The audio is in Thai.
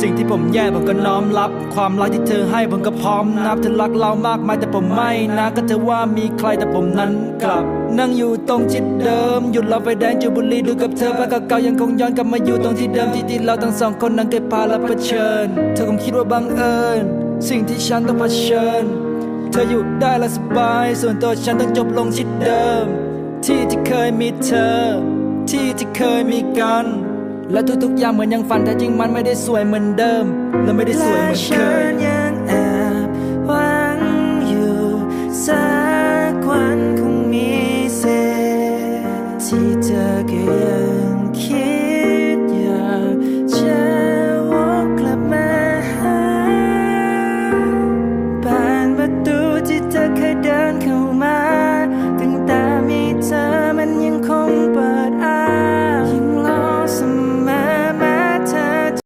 สิ่งที่ผมแย่ผมก็น้อมรับ ความรักที่เธอให้ผมก็พร้อมนับเธอรักเรามากมายแต่ผมไม่นะก็เธอว่ามีใครแต่ผมนั้นกลับ นั่งอยู่ตรงจิตเดิม หยุดเราไฟแดงจูบบุรีดูกับเธอภาพเก่ายังคงย้อนกลับมาอยู่ตรงที่เดิมที่ที่เราทั้งสองคนนั้นเคยพาและเผชิญ เธอคงคิดว่าบังเอิญสิ่งที่ฉันต้องเผชิญ เธออยู่ได้และสบาย ส่วนตัวฉันต้องจบลงที่เดิม ที่ที่เคยมีเธอ ที่ที่เคยมีกัน และทุกๆอย่างเหมือนยังฝันแต่จริงมันไม่ได้สวยเหมือนเดิม และไม่ได้สวยเหมือนเคยยังแอบหวังอยู่สักวันคงมีเศษที่เธอก็ยังคิดอยากจะกลับมาหาบานประตูที่เธอเคยเดินเข้ามา